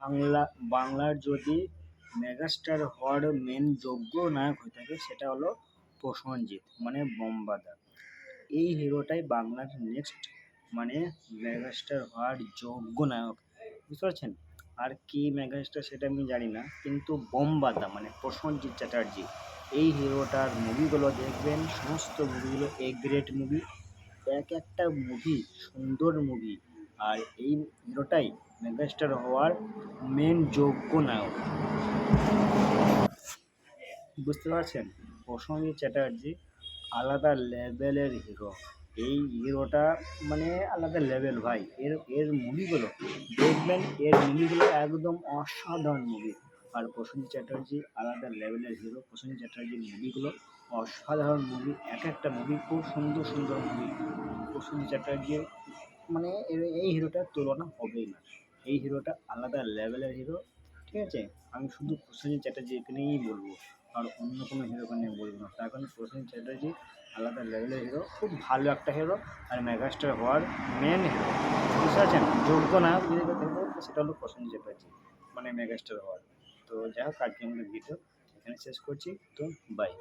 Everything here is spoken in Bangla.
বাংলা, বাংলার যদি মেগাস্টার হওয়ার মেন যোগ্য নায়ক হয়ে থাকে, সেটা হলো প্রসেনজিৎ মানে বম্বাদা। এই হিরোটাই বাংলার নেক্সট মানে মেগাস্টার হওয়ার যোগ্য নায়ক। বুঝতে পারছেন? আর কি মেগাস্টার সেটা আমি জানি না, কিন্তু বম্বাদা মানে প্রসেনজিৎ চ্যাটার্জি, এই হিরোটার মুভিগুলো দেখবেন, সমস্ত মুভিগুলো এ গ্রেড মুভি এক একটা মুভি সুন্দর মুভি আর এই হিরোটাই মেগাস্টার হওয়ার মেন যোগ্য নায়ক। বুঝতে পারছেন? প্রসেনজিৎ চ্যাটার্জি আলাদা লেভেলের হিরো এই হিরোটা মানে আলাদা লেভেল ভাই। এর এর মুভিগুলো দেখবেন এর মুভিগুলো একদম অসাধারণ মুভি আর প্রসেনজিৎ চ্যাটার্জি আলাদা লেভেলের হিরো প্রসেনজিৎ চ্যাটার্জির মুভিগুলো অসাধারণ মুভি এক একটা মুভি খুব সুন্দর সুন্দর মুভি প্রসেনজিৎ চ্যাটার্জির মানে এই হিরোটার তুলনা হবেই না। এই হিরোটা আলাদা লেভেলের হিরো, ঠিক আছে? আমি শুধু প্রসেনজিৎ চ্যাটার্জিকে নিয়েই বলব, আর অন্য কোনো হিরোকে নিয়ে বলব না। তার কারণ প্রসেনজিৎ চ্যাটার্জি আলাদা লেভেলের হিরো, খুব ভালো একটা হিরো, আর মেগাস্টার হওয়ার মেন হিরো। বুঝতে পারছেন? যোগ্য না সেটা হলো প্রসেনজিৎ চ্যাটার্জি মানে মেগাস্টার হওয়ার। তো যাই হোক আজকে আমাদের ভিডিও এখানে শেষ করছি। তো বাই